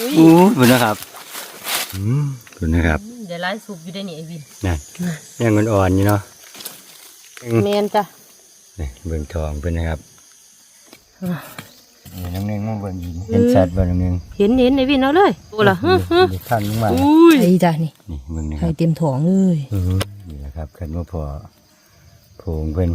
อุ้ยอู้คุณนะครับอืมคุณนะครับ เดี๋ยวไล่สูบอยู่ได้นี่ไอ้วินนั่นยังอ่อนๆอยู่เนาะอืมแมนจ้ะนี่เบิ่งทองเพิ่นนะครับนี่น้องหนึงมองเบิ่งยินเห็นชัดบ่น้องหนึงเห็นเห็นไอ้วินเอาเลยตัวละฮะฮะเดี๋ยวท่านลงมาอุ้ยไอ้จ้ะนี่นี่เบิ่งนะคไข่รับเต็มท้องเลยอือนี่แหละครับคันว่าพอโผงเพิ่น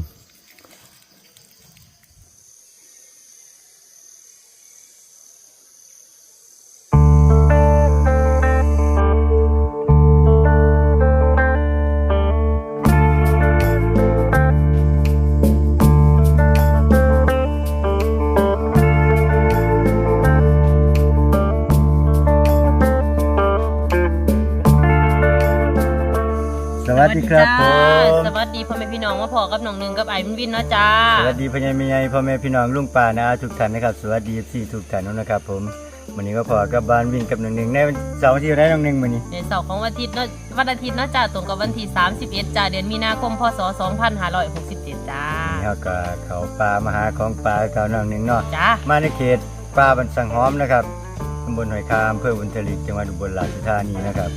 วัสดีครับผจ้ามสวัสดีพ่อแม่พี่น้องมาพอกับน้องหนึ่งกับไอ้วินวินเนาะจ้าสวัสดีพ่อใหญ่แม่ใหญ่พ่อแม่พี่น้องลุงป้านะทุกท่านนะครับสวัสดีที่ทุกท่านนะครับ ผมวันนี้ก็พอกับบ้านวิ่งกับหนึ่งหนึ่งในวันเสาร์ที่ได้น้องหนึ่งมื้อนี้ในเสาร์ของวันอาทิตย์เนาะวันอาทิตย์เนาะจ้าตรงกับวันที่31จ้าเดือนมีนาคมพศ2567จ้านี่เขาก็เขาป่ามาหาของป่าเก่าน้องหนึ่งเนาะจ้ามาในเขตป่าบันสังหอมนะครับตำบลหอยคามอำเภอบุญทลิกจังหวัดอุบลราชธานีนะครับ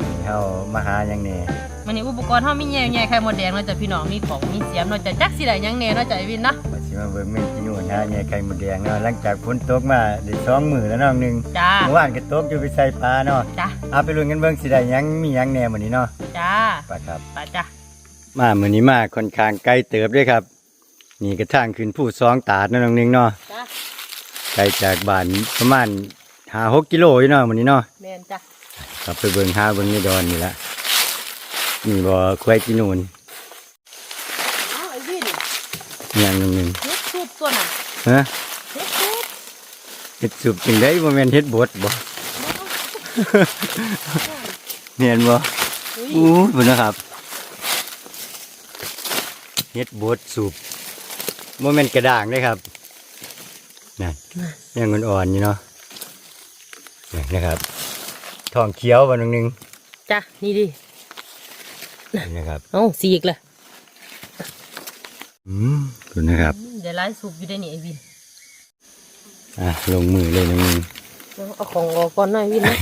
นี่เขามาหาอย่างนี้ วันนี้อุปกรณ์เฮามีแย่ๆไข่มดแดงเนาะจ้ะพี่น้องมีของมีเสียมเนาะจ้ะจักสิได้หยังแน่เนาะจ้ะไอ้วินเนาะมาสิมาเบิ่งเมงกินนู่นหาแง่ไข่มดแดงเนาะหลังจากฝนตกมาได้สองมื้อแล้วน้องหนึ่งจ้าเมื่อวานก็ตกอยู่ไปใส่ปลาเนาะจ้าเอาไปลุ้นกันเบิ่งสิได้หยังมีหยังแหน่มื้อนี้เนาะจ้าไปครับ ไปจ้ามามื้อนี้มาค่อนข้างไกลเติบด้วยครับ นี่กระทางขึ้นผู้สองตาดเนาะน้องหนึงเนาะจ้าไกลจากบ้านประมาณ5 6กิโลอยู่เนาะมื้อนี้เนาะแม่นจ้ะ กลับไปเบิ่งหาเบิ่งในดอนนี่ละ นี่บ่ควายกินนูนอ้าวไอ้วินอหย่างหนึงหนึงเฮ็ดสูบตัวน่ะฮะเฮ็ดสูบเฮ็ดสุบจังได๋บ่แม่นเฮ็ดบดบ่เห็นบ่อุ้ยอู้เพิ่นนะครับเฮ็ดบดสุบบ่แม่นกระด้างเด้ครับนั่นยังอ่อนๆอยู่เนาะนี่นะครับทองเขียวบ่นึงนึงจ้ะนี่ดิ นี่นะครับเอ้าสีอีกเลยอืมคุณนะครับเดี๋ยวไล่สูบอยู่ได้นี่ไอ้วินอะลงมือเลยนึงนึงเอาของออกก่อนหน่อยวินนะ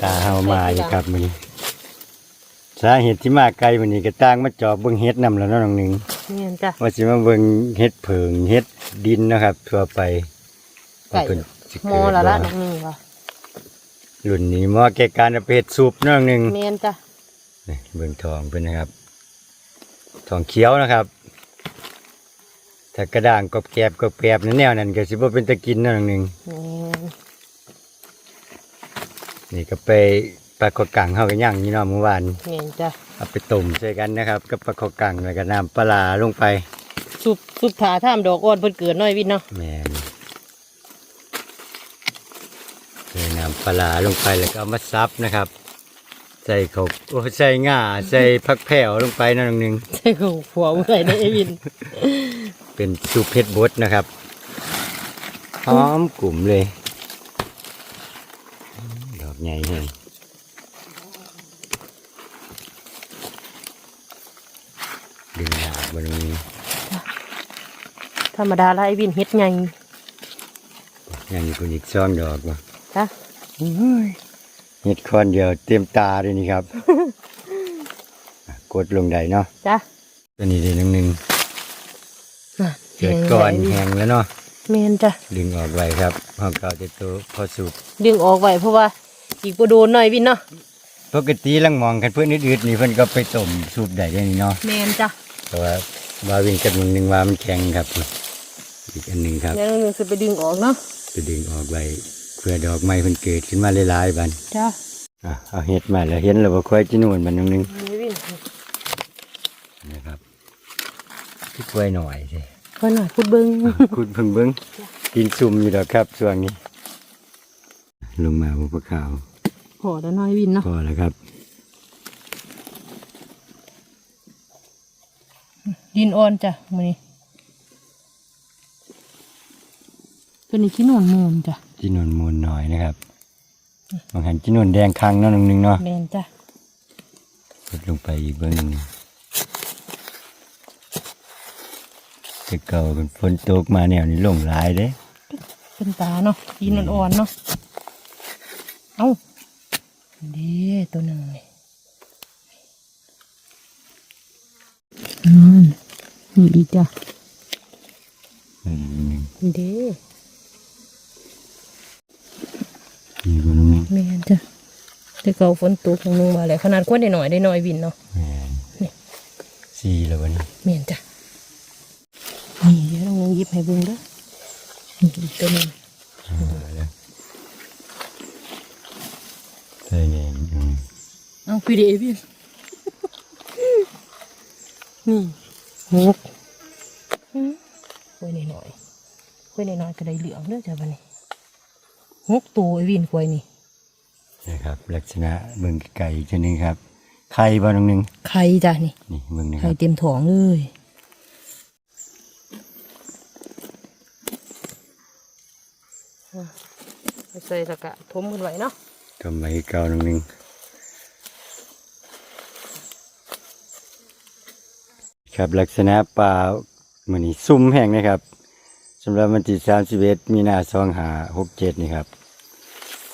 ตาเฮามาอยู่ครับมื้อนี้สาเหตุที่มาไกลมื้อนี้ก็ต่างมาจอบเบิ่งเฮ็ดนำแล้วเนาะน้องหนึงแม่นจ้ะว่าสิมาเบิ่งเฮ็ดเผิงเฮ็ดดินนะครับทั่วไปไก่ว่าเพิ่นสิหมเกิอดละละบ่น้องหนึ่งว่ะรุ่นนี้เหมาะแก่การเอาไปเฮ็ดซุปเนาะน้องหนึงแม่นจ้ะนี่ เบิ่งทองเพิ่นนะครับ ทองเขียวนะครับ ถ้ากระด้างกรอบแกรบกรอบแกรบในแนวนั้นก็สิบ่เป็นตะกินเนาะน้องหนึงแม่นนี่ก็ไปปลาขอกังเฮาก็ย่างนี่เนาะเมื่อวานแม่นจ้ะเอาไปต้มใส่กันนะครับ กับปลาขอกังแล้วก็น้ำปลาร้าลงไปสุบสุบถาท่ามดอกอ่อนเพิ่นเกิดหน่อยวินเนาะแมนใส่น้ำปลาร้าลงไปแล้วก็เอามาซับนะครับ ใส่เขาโอ้ใส่ง่าใส่ผักแผ่วลงไปหนั่นหนึ่งใช่ของผัวเมื่อไหร่ได้ไอ้วิน เป็นสูปเพชรบดนะครับหอมกลุ่มเลย ดอกใหญ่เลยดึงหนาบนนี้ธรรมดาละไอ้วินเฮ็ดไงยังมีคนอีกซ่องดอกว่ะจ้ะ เห็ดคอนเดียวเต็มตาเลยนี่ครับอะกดลงได้เนาะจ้ะตัวนี้เดียวหนึงหนึ่งน่ะเกิดก่อนแห้งแล้วเนาะแม่นจ้ะดึงออกไว้ครับห้องเก่าจะโตพอสูบดึงออกไว้เพราะว่าอีกบ่โดนหน่อยวินเนาะปกติลังมองกันเพื่อนอืดๆนี่เพิ่นก็ไปต้มสูบได้ได้นี่เนาะแม่นจ้ะแต่ว่าว่าวิ่งกับมึงหนึ่งว่ามันแข็งครับ อีกอันหนึ่งครับเดี๋ยวน้องหนึ่งสิไปดึงออกเนาะจะดึงออกไว้ เพื่อดอกไม้เพิ่นเกิดขึ้นมาหลายๆบันจ้ะอะเอาเห็ดมาแล้วเห็นแล้วว่าควายจีนูนบันหนึงหนึงไอ้วินนะครับที่ควายหน่อยสิค่อยหน่อยพูดเบิ่งคุณเพิ่งเบิ้งกินซุ่มอยู่ดอกครับช่วงนี้ ลงมาบุปขาวพอแล้วน้อยวินเนาะพอแล้วครับดินอ่อนจ้ะมื้อนี้ตัวนี้ขี้หนอนมูลจ้ะ จีนวนมูลหน่อยนะครับบางหันจีนวนแดงคังเนาะหนึ่งหนึ่งเนาะแม่นจ้ะกดลงไปอีกเบิ้งหนึ่งจะเก่าเป็นฝนตกมาแนวนี้ลงหลายเด้เป็นตาเนาะดินอ่อนๆเนาะเอ้าเด้ตัวหนึ่งนี่อืมนี่อีกจ้ะอืมเด้ นี่บ่น้องนึง แม่นจ้ะแต่เก่าฝนตกลงมาแล้วขนาดคนได้หน่อยได้หน่อยวินเนาะแม่นนี่สี่แล้ววันนี้แม่นจ้ะนี่เดี๋ยวเราหยิบให้เบิ่งเด้อนี่อีกตัวหนึงอ่าแล้วใช่เนี่ยอืมเอาพี่เดวินนี่หกอืมคุยหน่อยๆคุยหน่อยๆก็ได้เหลืองเด้อจ้ะบัดนี้หกตัวไอ้วินคุยนี่นะ ครับ ลักษณะเบิ่งไก่อีกชนิดครับ ไข่บ่น้องนึงไข่จ้ะนี่นี่เบิ่งนะคไข่รับเต็มท้องเลยอะไปใส่ตะกะทมกันไว้เนาะก็ไม่เก่าน้องนึงครับลักษณะปลาเหมือนนี่ซุ่มแห้งนะครับสำหรับวันที่31มีนา2567นี่ครับ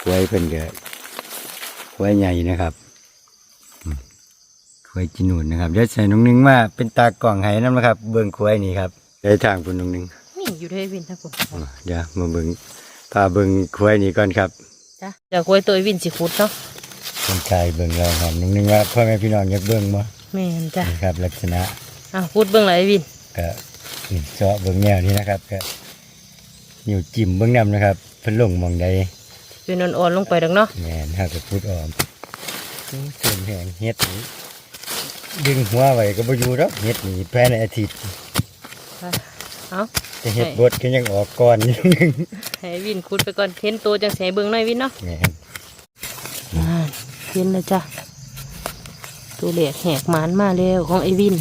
ไว้เพิ่นก็ ไว้ใหญ่นะครับอืมไว้กินหนุนนะครับเดี๋ยวใส่น้องนึงมาเป็นตากล่องให้น้ำนะครับ เบิ่งควายนี่ครับได้ทางคุณน้องนึงนี่อยู่ที่วินทั้งหมดอ่าเดี๋ยวมาเบิ่งพาเบิ่งควายนี่ก่อนครับจ้ะเดี๋ยวคุยตัวไอ้วินสิคุดเนาะคนชายเบิ่งเราครับน้องนึงว่าพ่อแม่พี่น้องอยากเบิ่งบ่แม่นจ้ะนี่ครับ ลักษณะอะพูดเบิ่งเลยไอ้วินก็นี่เจาะเบิ่งแนวนี้นะครับก็นิ้วจิ้มเบิ่งนำนะครับเพิ่นลงหมองใด เป็นอ่อนๆลงไปดังเนาะแม่นเฮาก็พูดออมอู้ส่วนแหงเฮ็ดนี่ดึงหัวไว้ก็บ่อยู่ดอกเฮ็ดนี่ภายในอาทิตย์ค่ะเอาแต่เฮ็ดบดก็ยังออกก่อนอยู่นึงให้ไอ้วินคุดไปก่อนเห็นตัวจังแสเบิ่งหน่อยวินเนาะแม่นอ่าเห็นแล้วจ้ะตัวเหล็กแหกหมานมาแล้วของไอ้วิน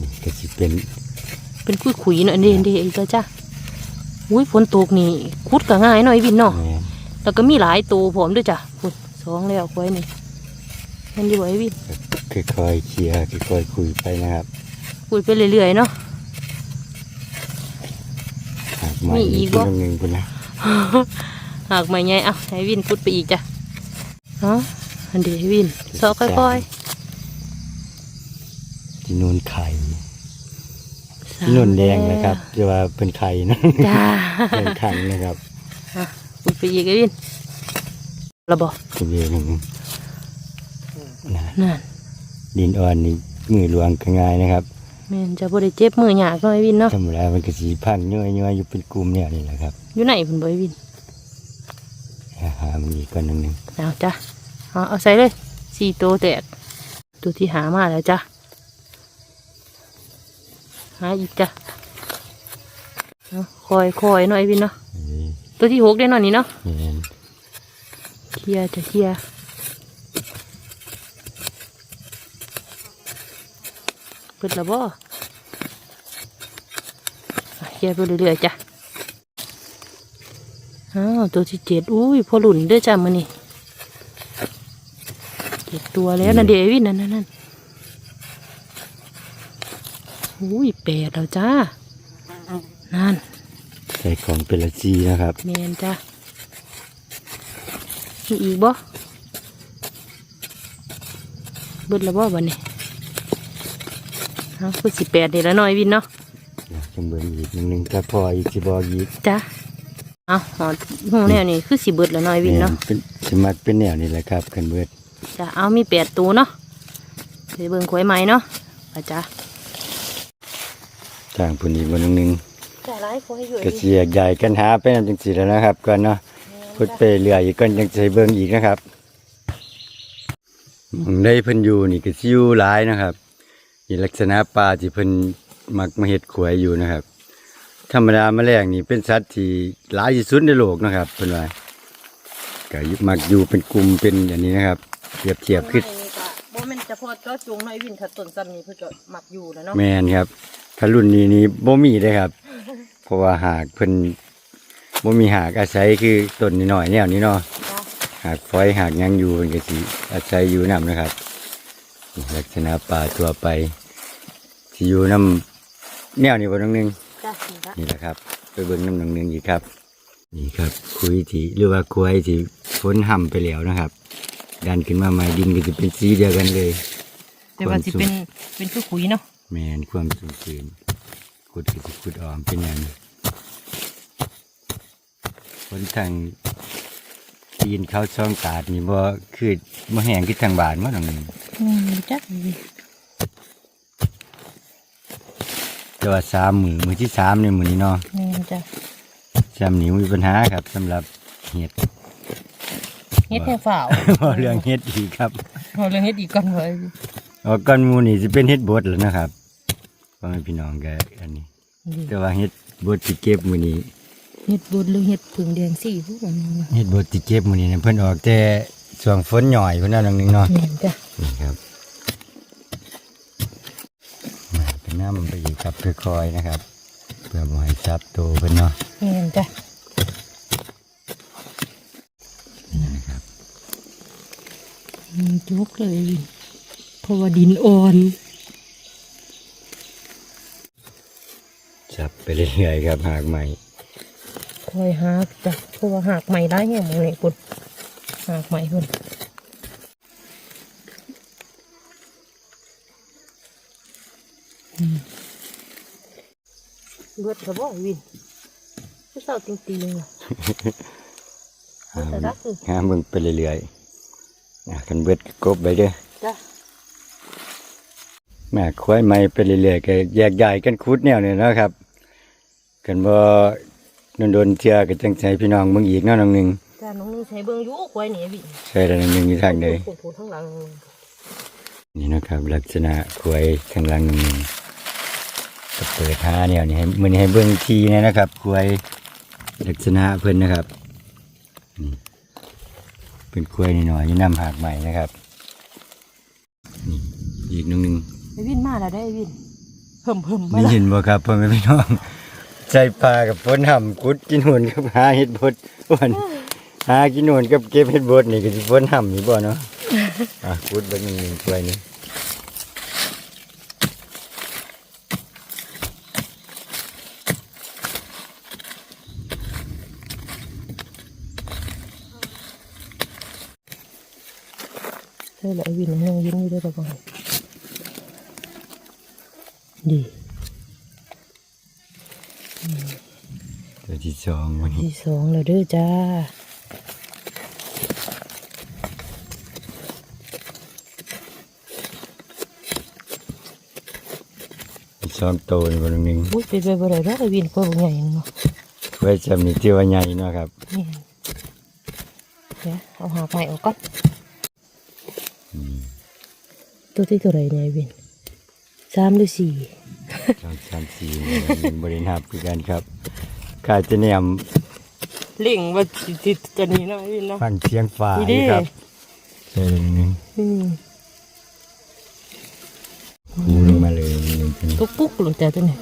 นี่ก็สิเป็น เป็นคุยขุยๆเนาะอันนี้อันนี้อีกแล้วจ้ะ อุ้ยฝนตกนี่คุดก็ง่ายหน่อยวินเนาะแม่นแล้วก็มีหลายตัวพร้อมด้วยจ้ะพุ่นสองแล้วไว้นี่เห็นดีบ่ไอ้วินค่อยๆเคลียร์ค่อยๆคุยไปนะครับคุยไปเรื่อยๆเนาะหากมามีอีกบ่น้องนึงพุ่นนะหากไม่ไงอะให้วินพุดไปอีกจ้ะเนาะอันเดียวให้วินซอค่อยที่นูนไข่ ๆที่นูนแดงนะครับจะว่าเป็นไข่นะจ้าเป็นขังนะครับอะพุดไปอีกไอ้วินระบอกตัวเดียวหนึ่งนะนั่นดินอ่อนนี่มือหลวงก็ง่ายนะครับแม่นจะบ่ได้เจ็บมือหยากเนาะไอ้วินเนาะธรรมดามันก็สีพันย่อยย่อยๆอยู่เป็นกลุ่มเนี่ยนี่แหละครับ อยู่ไหนเพิ่นบ่ไอ้วินอ่าหามันอีกก้อนหนึ่งหนึ่งเอาจ้ะเอาเอาใส่เลยสี่ตัวแตกตัวที่หามาแล้วจ้ะ หาอีกจ้ะเอาคอยคอยๆหน่อยไอ้วินเนาะนี่ตัวที่หกได้หน่อยนี่เนาะนี่เคลียร์จะเคลียร์เปิดและบ่อะเคลียร์ไปเรื่อยๆจ้ะอ้าวตัวที่เจ็ดอุ้ยพอหลุนเด้วยจ้ะมือนี่เจ็ดตัวแล้วนะเดวิดนั่นนั่นนั่น อุ้ยแปดแล้วจ้า นั่น ใส่ของเป็นละจีนะครับ เมนจ้ะมีอีกบ่เบิดแล้วบ่บัดนี้เอาคือสิแปดนี่แล้วหน่อยวินเนาะเดี๋ยวจำเบิ่งอีกหนึ่งหนึ่งถ้าพออีกสิบอกอีกจ้ะเอาหอดหูแนวนี่คือสิเบิดแล้วหน่อยวินเนาะเป็นสมัครเป็นแนวนี่แหละครับกันเบิดจ้ะเอามีแปดตัวเนาะเดี๋ยวเบิ่งขวยใหม่เนาะไปจ้ะทางพุ่ นอีกวันหนึ่งหนึ่งจ้ะไล่ขวยอยู่ก็เสียกใหญ่กันหาไปนำจังสีแล้วนะครับก่อนเนาะพุดไปเรื่อยอีกก่อนจังใส่เบิ่งอีกนะครับหม้องได้เพิ่นอยู่นี่ก็สิอยู่หลายนะครับนี่ลักษณะปลาที่เพิ่นมักมาเฮ็ดขวยอยู่นะครับ ธรรมดาแมลงนี่เป็นสัตว์ที่หลายที่สุดในโลกนะครับเพิ่นว่าก็อยู่มักอยู่เป็นกลุ่มเป็นอย่างนี้นะครับเทียบเทียบขึ้นบ่แม่นจะพอเจ้าจงหน่อยวินถ้าต้นซ้ำนี้เพิ่นก็มักอยู่แล้วเนาะแมนครับ ถ้ารุ่นนี้นี่บ่มีเลยครับ เพราะว่าหากเพิ่นบ่มีหากอาศัยคือต้นน้อยๆแนวนี้เนาะจ้ะหากฝอยหากหยังอยู่เพิ่นก็สิอาศัยอยู่นํนะครับนี่ลักษณะป่าทั่วไปที่อยู่นํแนวนี้บ่น้องหนึงจ้ะนี่ละนี่แหละครับ ไปเบิ่งน้ำน้องหนึงอีกครับ นี่ครับ คุยที่หรือว่าคุยที่ฝนห่ำไปแล้วนะครับ ดันขึ้นมาใหม่ดินก็จะเป็นสีเดียวกันเลยแต่ว่าสิเป็นเป็นคือขุยเนาะ แมนความสูงคืนขุดก็จะขุดออมเป็นอย่างนี้คนทางตีนเขาช่องตาดนี่บ่คือบ่แห้งคือทางบ้านมั้งนึงอืมจักแต่ว่าสามมือมือที่สามในมือนี้เนาะนี่จ้ะสามนิ้วมีปัญหาครับสำหรับเห็ดเฮ็ดแค่ฝ่าวพอเรื่องเห็ดอีกครับเอาเรื่องเฮ็ดอีกก่อนไว้ออกก้อนหมูนี่จะเป็นเห็ดบดแล้วนะครับ พ่อแม่พี่น้องแกอันนี้นี่แต่ว่าเห็ดบดที่เก็บมือนี้เฮ็ดบุญหรือเฮ็ดผึ่งแดงสี่พวกมันนี่เห็ดบดที่เก็บมือนี้เนี่ยเพิ่นออกแต่ช่วงฝนหน่อยเพิ่นนั่นนึงเนาะนี่จ้ะนี่ครับมาเป็นน้ำไปอีกครับค่อยๆนะครับ เพื่อบ่ให้ซับโตเพิ่นเนาะนี่จ้ะนี่นะครับอืมจุกเลยวินเพราะว่าดินอ่อน จับไปเรื่อยๆครับหากใหม่คอยหักจ้ะเพราะว่าหักใหม่ได้แห้งหมดเลยคุณหักใหม่คุณเบิดกระบอกวินผู้สาวจริงๆอะหาแต่รักคือหาเบิ่งไปเรื่อยๆอะคันเบิดก็กบไปเด้อจ้ะแม่ควายใหม่ไปเรื่อยๆก็แยกย้ายกันคุดแนวเนี่ยเนาะครับ กันบ่โดนๆเทื่อก็จังใจพี่น้องเบิ่งอีกเนาะน้องหนึงจ้าน้องนึงใช้เบิ้งอยุควายนี่วินใช่แล้วน้องหนึงอยู่ทางใดพูดพูดทั้งหลังนี่นะครับ ลักษณะควายข้างหล่างน้องหนึงก็เปิดหาแนวนี้ให้มื้อนี้ให้เบิ่งทีนะนะครับควายลักษณะเพิ่นนะครับนี่เป็นควายน้อยๆอยู่น้ำหากใหม่นะครับนี่อีกน้องหนึงไอ้วินมาแล้วได้ไอ้วินเพิ่มเพิ่มมานี่ละเห็นบ่ครับพ่อแม่พี่น้อง ใจปลากับฝนห่ำกุดกินหวนกับหาเห็ดบดวันหากินหวนกับเก็บเห็ดบดนี่ก็สิฝนห่ำนี่บ่เนาะอะกุดเบิ่งหนึ่งถ้วยนี่ใช่แล้วไอ้วินน้องยิ้มอยู่ด้วยตะกอนดี ตัวที่สองวันนี้ที่สองแล้วเด้อจ้าที่สองโตนี่บ่หนึงอุ้ยเป็นไปบ่ได้ดอกไอ้วินกว่าบ่ใหญ่เนาะไว้จำนี่ที่ว่าใหญ่เนาะครับนี่เดี๋ยวเอาหากใหม่ออกก่อนตัวที่ตัวไหนเนี่ยไอ้วินสามหรือสี่สองสามสี่นี่มันบ่ได้นับคือกันครับ กาจะแนมเล่งว่าติดจะนี่เนาะไอ้วินเนาะฟังเสียงฟ้านี่นี่ดิครับใช่เลยนึงอืมคูลงมาเลยหนึงเป็นตุ๊กปุ๊กหรือแต่ตัวไหน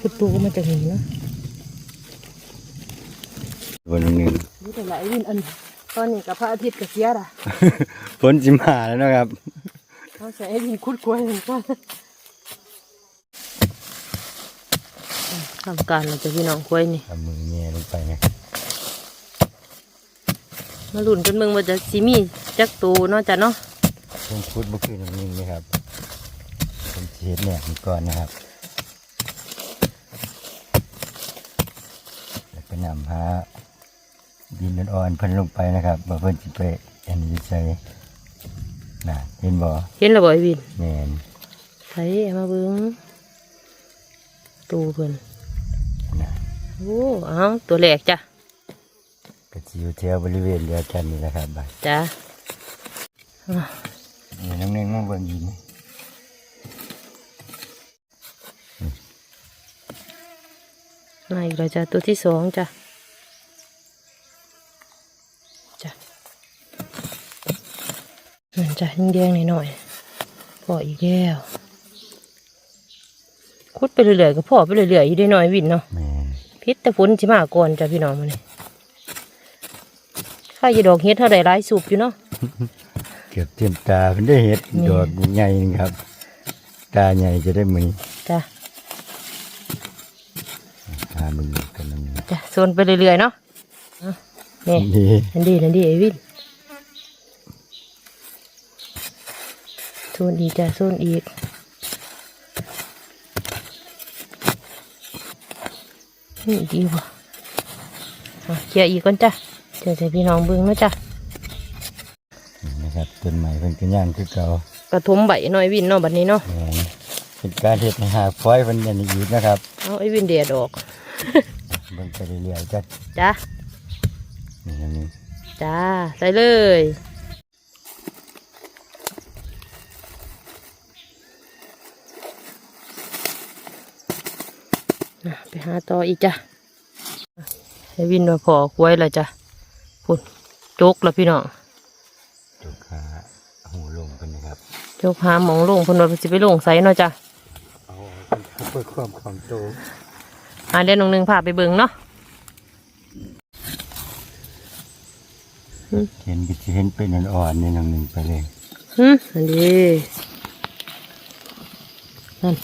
คือตัวก็มาจากนี่นะบ่หนึงนี่แต่ละไอ้วินอันตอนนี้กับพระอาทิตย์กับเสียด่ะฝนสิมาแล้วเนาะครับเขาใส่ให้วินคุดกล้วยเหมือนกัน ทำการเราจะพี่น้องกล้วยนี่เอามือแง่ลงไปนะมาลุ่นกันเมืองว่าจะซีมีจักตูเนาะจ้ะเนาะผมคุดบ่คือน้ำนิ่งนะครับผมสิเฮ็ดแหนมก่อนนะครับแล้วก็นำหาดินอ่อนๆเพิ่นลงไปนะครับบ่เพิ่นสิไปอันนี้ใส่น่ะเห็นบ่เห็นแล้วบ่ไอ้วินแม่นใส่มาเบิ้งตูเพิ่นน่ะ โอ้เอาตัวแรกจ้ะก็สิอยู่แถวบริเวณเดียวกันนี่แหละครับบัดจ้ะนี่น้องนึงมาเบิ่งอีกมาอีกแล้วจ้ะตัวที่สองจ้ะจ้ะนั่นจ้ะแดงๆหน่อยๆพออีกแล้วคุดไปเรื่อยๆก็พอไปเรื่อยๆอยู่ได้หน่อยวินเนาะแม่น พิษแต่ฝนสิมาก่อนจ้ะพี่น้องมานี่ข้าจะดอกเฮ็ดเท่าใดหลายสูบอยู่เนาะเกือบเต็มตาเพิ่นได้เฮ็ดนี่ดอกใหญ่นี่ครับ ตาใหญ่จะได้มื้อนี้จ้ะหามึงกันนึงจ้ะโซนไปเรื่อยๆเนาะนี่ดีนั่นดีนั่นดีไอ้วินโซนอีกจ้ะโซนอีก นี่ดีว่ะอ่เคลียอีกก่อนจ้ะเจอใส่พี่น้องเบิ่งนะจ้ะนี่นะครับต้นใหม่เป็นกันย่างคือเก่ากระทมใบหน่อยวินเนาะบัดนี้เนาะเป็นการเฮ็ดให้หาฟอยเพิ่นอยันอีกนะครับเอาไอ้วินเดียดอกเบิ่งไปเรื่อยๆจ้ะจ้ะนี่อันนี้จ้าใส่เลยอะไปหาต่ออีกจ้ะให้วินมาพอกล้วยแล้วจ้ะพุ่นจกแล้วพี่น้องจุกขาหูลงเพิ่นนะครับจกหาหมองลงพุ่นว่าสิไปลงใส่เนาะจ้ะเอาเพิ่นเพื่อความของโตอ่าเดี๋ยวน้องหนึ่งพาไปเบิ่งเนาะเห็นก็สิเห็นเป็นอ่อนๆนี่น้องหนึ่งไปเลยหึอันนี้นั่น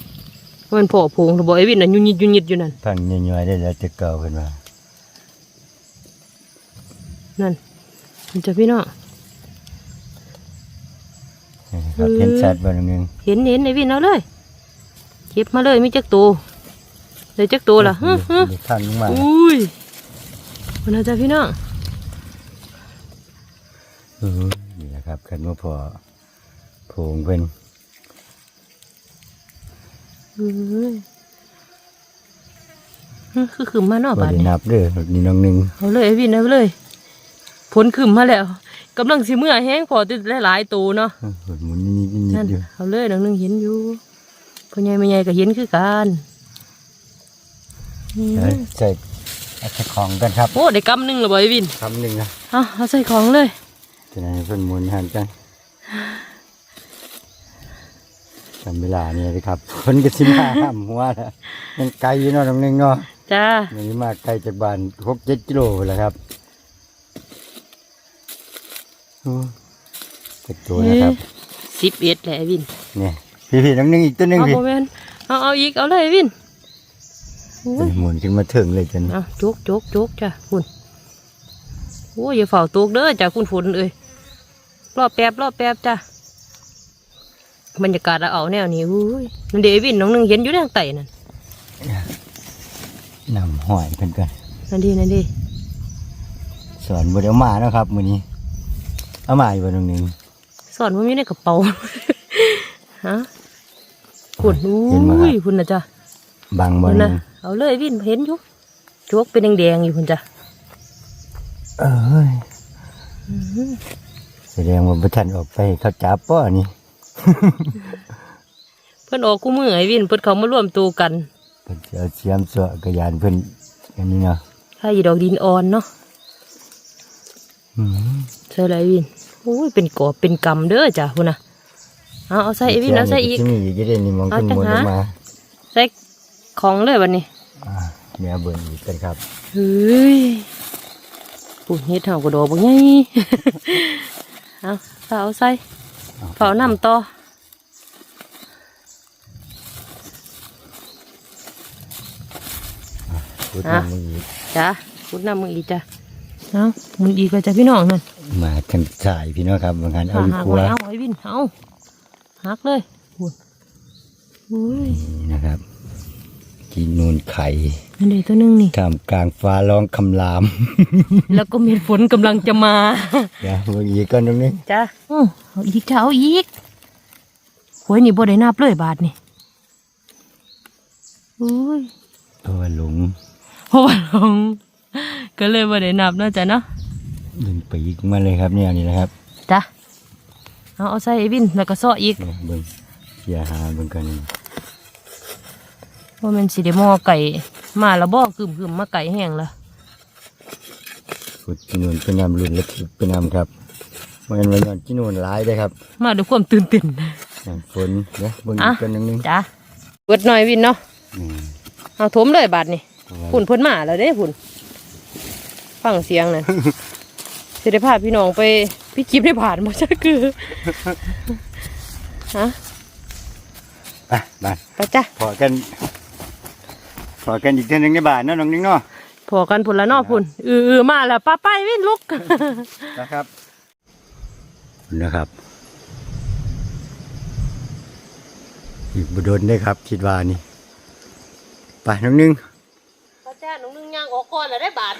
มันพอพุงถือบอกไอ้วินน่ะยุ่นยิดยุ่นยิดอยู่นั่นพังย่อยๆได้แล้วจะเก่าเพิ่นว่านั่นมันจะพี่น้องนี่นะครับเออเห็นชัดบ่น้องหนึงเห็นเห็นไอ้วินเอาเลยเก็บมาเลยมีจักตัวเลยจักตัวล่ะฮึฮึเดี๋ยวพังลงมาอุ้ยมันอาจจะพี่น้องเออนี่นะครับคันว่าพอโผงเพิ่น เอ้ยฮึคือขึ้นมาเนอกบ่บ้านได้นี่นับเด้อนี่น้องหนึงเอาเลยไอ้วินเอาเลย ผลขึ้นมาแล้วกำลังสิเมื่อแห้งพอติดหลายๆตัวเนาะเออหมุนนิดๆนั่นๆอยู่เอาเลยดังนึงเห็นอยู่พ่อใหญ่แม่ใหญ่ก็เห็นคือกันอืมเดี๋ยวใส่เอาใส่ของกันครับ โอ้ได้กำหนึ่งแล้วบ่ไอ้วินคำหนึ่งนะเอาเอาใส่ของเลยจะไหนเพิ่นหมุนหันกัน ทำเวลานี่เลยครับเพิ่นก็สิมาห้ามหัวแล้วยังไกลอยู่เนาะน้องหนึงเนาะจ้านี่มาไกลจากบ้านหกเจ็ดกิโลแหล้วครับโอ้เจ็ดตัวนะครับสิบเอ็ดแหละไอ้วินเนี่ยพี่ๆน้องหนึงอีกตัวหนึงเอาพี่โมเมนเอาเอาอีกเอาเลยไอ้วินโอ้ยหมุนขึ้นมาถึงเลยจนเอาจุกจุกจุกจ้ะคุณโอ้ยอย่าเฝ้าตกเด้อจ้ะคุณฝนเอ้ยรอบแป๊บรอบแป๊บจ้ะ บรรยากาศเอาแนวนี้อุ้ยนั่นเดไอ้วินน้องหนึงเห็นอยู่ทางไต่นั่นนำหอยเพิ่นกันนั่นดีนั่นดีสอนบ่ได้เอามาเนาะครับมื้อนี้เอามาอยู่บ่น้องหนึงสอนว่ามีในกระเป๋าฮะคุณอุ้เห็นบ่ครับยคุณนะจ้ะบังบ่คุณน้อนะงเอาเลยวินเห็นอยู่จวกเป็นแดงๆอยู่คุณจ้ะเอ้ยแสดงว่าบ่ทันออกไปให้เขาจับป้อนี่ เพิ่นออกคู่มือไอ้วินเพิ่นเขามาร่วมตัวกันเพิ่นสิเอาเสียมสวกระยานเพิ่นอันนี้เนาะถ้าอีดอกดินอ่อนเนาะอืมใช่เลยไอ้วินโอ้ยเป็นกอบเป็นกำเด้อจ้ะคุณนะเอาเอาใส่ไอ้วินเอาใส่อีกที่มีอยู่จะได้นี่มองเอาขึ้นจังบนลหางมาใส่ของเลยวันนี้อ่าเดี๋ยวเบิ่งอีกกันครับเฮ้ยปุ่นเฮ็ดเห่ากระโดดบ่ไงเอาเอาเอาใส่ เฝ้าน้ำต่อพูดอะมามึงอีกจ้ะพุดน้ำมึงอีกจ้ะเอามึงอีกก็จะพี่น้องนั่นมาทางสายพี่น้องครับบางคันเอาเอาอีกหักครัวไว้เอาไอ้วินเอาหักเลยปุ่นอุ้ยนี่นะครับ กินนูนไข่อันนี้ตัวหนึงนี่ท่ามกลางฟ้าร้องคำราม แล้วก็มีฝนกำลังจะมาเดี๋ยวเบิ่งอีกก่อนตรงนี้จ้ะอื้อเอาอีกจ้ะเอาอีกหวยนี่บ่ได้นับเลยบาทนี่อุ้ยเพราะว่าหลงเพราะว่าลงก็เลยบ่ได้นับเนาะจ้ะเนาะดึงปีกมาเลยครับเนี่ยนี่นะครับจ้ะเอาเอาใส่ไอ้วินแล้วก็ซ้ออีกเนี่ยเบิ่งอย่าหาเบิ่งกันนี่ ว่ามันสิได้หม้อไก่มาแล้วบ่กึมกึมๆมาไก่แห้งละขุดกินนูนเป็นนำรุ่นและเป็นนำครับมันเป็นวันกินนูนหลายเลยครับ มาด้วยความตื่นเต้นน้ำฝนเดี๋ยวเบิ่งอะอีกกันหนึงจ้ะเบิดหน่อยวินเนาะนี่เอาถมเลยบาทนี่เพราะว่าพุ่นเพิ่นมาแล้วเด้พุ่นฟังเสียงน่ะสิได้พาพี่น้องไปพี่คลิปได้ผ่านบ่จักคือฮะอะมาไปจ้ะพอกัน พอกันอีกเท่านึงในบ้านเนาะน้องนิ้งเนาะพอกันพุ่นละเนอพุ่นเออเออมาแล้วป้าไปวิ่งลุก นะครับนะครับ อีกบโดนได้ครับ คิดว่านี่ไปน้องหนึงพระเจ้าหนุ่งนึงย่างออกก่อนแล้วได้บาท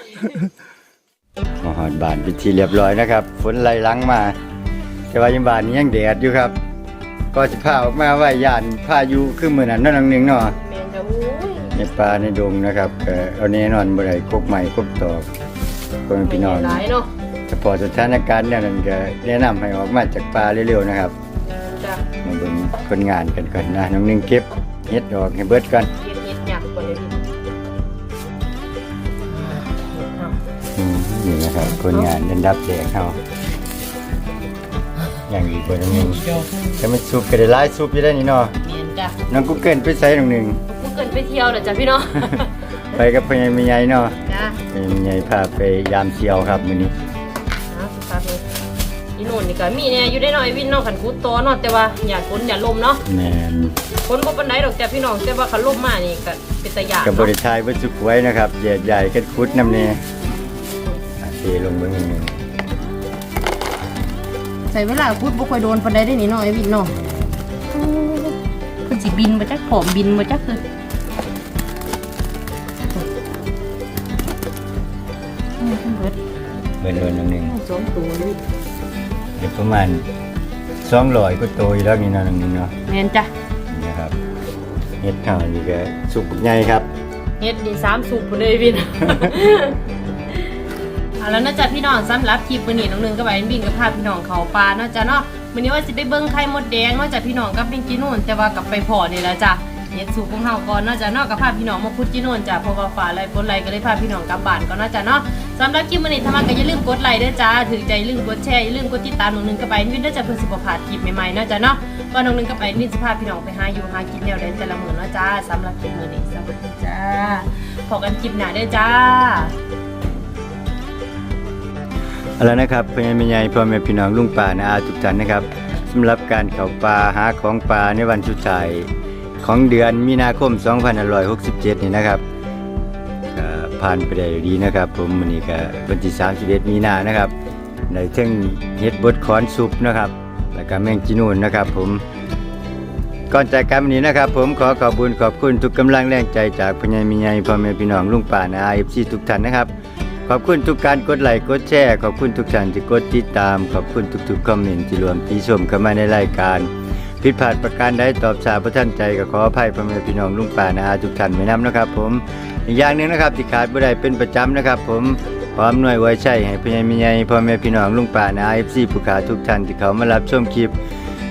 มาหอดบานไปนที่เรียบร้อยนะครับ ฝนไล่หลังมา แต่ว่ายังบานนี้ยังแดดอยู่ครับ ก็จะพาออกมาไว้ย่านพายุขึ้นมือนั้นเนั่นน้องหนึงเนาะ แมนจะอุ้ย ในป่าในดงนะครับก็เอาแน่นอนบ่ได้กกใหม่กกตอกก็เป็นพี่น้องหลายเนาะเฉพาะสถานการณ์แนวนั้นก็แนะนำให้ออกมาจากป่าเร็วๆนะครับจ้ะมาเบิ่งคนงานกันก่อนนะน้องหนึงเก็บเฮ็ดออกให้เบิดก่อนเย็ดเย็ดหยักก่อนเลยพี่อืมนี่นะครับคนงานเดินดับแดงเฮาอย่างอีกบ่น้องหนึงถ้ามันซุปก็ได้หลายซุปอยู่ได้นี่เนาะเมียนจ้ะน้องกูเกิลไปใส่น้องหนึงกู เกินไปเที่ยวแล้วจ้ะพี่น้อง ไปกับพ่อใหญ่แม่ใหญ่เนาะจ้ะพ่อใหญ่แม่ใหญ่พาไปยามเชียวครับมื้อนี้นะสุดท้ายเลยอีโน่นนี่ก็มีเนี่ยอยู่ได้หน่อยวินเน้องขันกุดโตเนาะแต่ว่าอย่าฝนอย่าลมเนาะแม่นฝนบ่ปานใดดอกจ้ะพี่น้องแต่ว่าขันลมมานี่ก็เป็นตะยานกับบเนาะริทายวัตถุไว้นะครับใหญ่ใหญ่กันคุดน้ำเนอะเทลงเบื้องหนึ่งใส่เวลากุดบ่ค่อยโดนปานใดได้นี่เนาะไอ้วินเนาะคือสิบินมาจักผอมบินมาจักคืออื เบิร์นเบิร์นหนึ่งสองตัวเลยเดี๋ยวประมาณสองร้อยก็โตอยู่แล้วนี่เนาะหนึ่งเนาะแม่นจ้ะนี่นะครับเฮ็ดข้าวนี่ก็สุกใหญ่ครับเฮ็ดนี่สามสุกพุ่นเลยวิน เอาแล้วนะจ๊ะพี่น้องสำหรับคลิปมื้อนี้น้องหนึงก็ไปบินกับพาพี่น้องเขาปลาเนาะจ้ะเนาะมื้อนี้ว่าสิไปเบิ่งไข่มดแดงเนาะจ้ะพี่น้องกับเป็นจีนู่นแต่ว่ากับไปพอนี่แหละจ้ะ เฮ็ดสูบของเฮาก่อนเนาะจ้ะเนาะกับพาพี่น้องมาพุดจีนู่นจ้ะเพราะว่าฟ้าไล่ฝนไล่ก็เลยพาพี่น้องกลับบ้านก่อนเนาะจ้ะเนาะสำหรับคลิปมื้อนี้ถ้ามาก็อย่าลืมกดไลค์ด้วยจ้าถือใจอย่าลืมกดแชร์อย่าลืมกดติดตามน้องหนึงก็ไปวินด้วยจ้ะเพื่อสิบ่พลาดคลิปใหม่ๆเนาะจ้ะเนาะว่าน้องหนึงก็ไปวินสิพาพี่น้องไปหาอยู่หากินแนวใดแต่ละมื้อเนาะจ้าสำหรับคลิปมื้อนี้สวัสดีจ้าพบกันคลิปหน้าเด้อจ้าเอาแล้วนะครับพ่อใหญ่แม่ใหญ่พ่อแม่พี่น้องลุงป่านาอาทุกท่านนะครับสำหรับการเข้าป่าหาของป่าในวันสุดท้าย ของเดือนมีนาคม 2567 นี่นะครับผ่านไปได้ดีนะครับ ผมวันนี้ก็วันที่31มีนานะครับในเทั้งเฮ็ดบดคอนซุปนะครับ แล้วก็แมงจีนูนนะครับ ผมก่อนจากกันวันนี้นะครับ ผมขอขอบคุญขอบคุณทุกกำลังแรงใจจากพญ่มีใหญ่พ่อแม่พี่น้องลุงป่านาเอฟซีทุกท่านนะครับ ขอบคุณทุกการกดไลค์กดแชร์ขอบคุณทุกท่านที่กดติดตาม ขอบคุณทุกๆคอมเมนต์ที่รวมที่ชมเข้ามาในรายการ ผิดพลาดประการใดตอบสาประท่านใจก็ขออภัยพ่อแม่พี่น้องลุงป่านาทุกท่านไว้นํนะครับ ผมอีกอย่างหนึ่งนะครับที่ขาดบ่ได้เป็นประจำนะครับ ผมพร้อมหน่วยไว้ใช้ให้พ่ใหญ่มีใหญ่พ่อแม่พี่น้องลุงป่านาเอฟซีผู้ขาทุกท่านที่เขามารับชมคลิป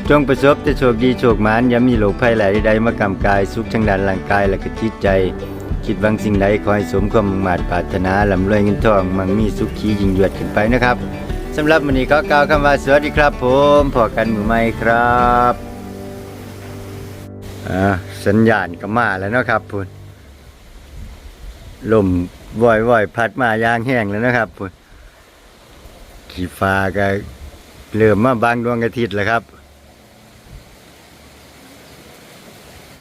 จงประสบแต่โชคดีโชคหมานอย่ามีโรคภัยหลายใดมากำกายสุขทางด้านร่างกายและก็จิตใจ คิดวังสิ่งใดขอให้สมความมุ่งมา่ปรารถนาลำรวยเงินทองมั่งมีสุขียิ่งยวดขึ้นไปนะครับสำหรับวันนี้ก็กล่าวคำว่าสวัสดีครับ ผมพอกันมือใหม่ครับ อ่าสัญญาณก็มาแล้วเนาะครับพุ่นลมว่อยๆพัดมายางแห้งแล้วนะครับพุ่นขีฟ้าก็เริ่มมาบางดวงอาทิตย์แล้วครับ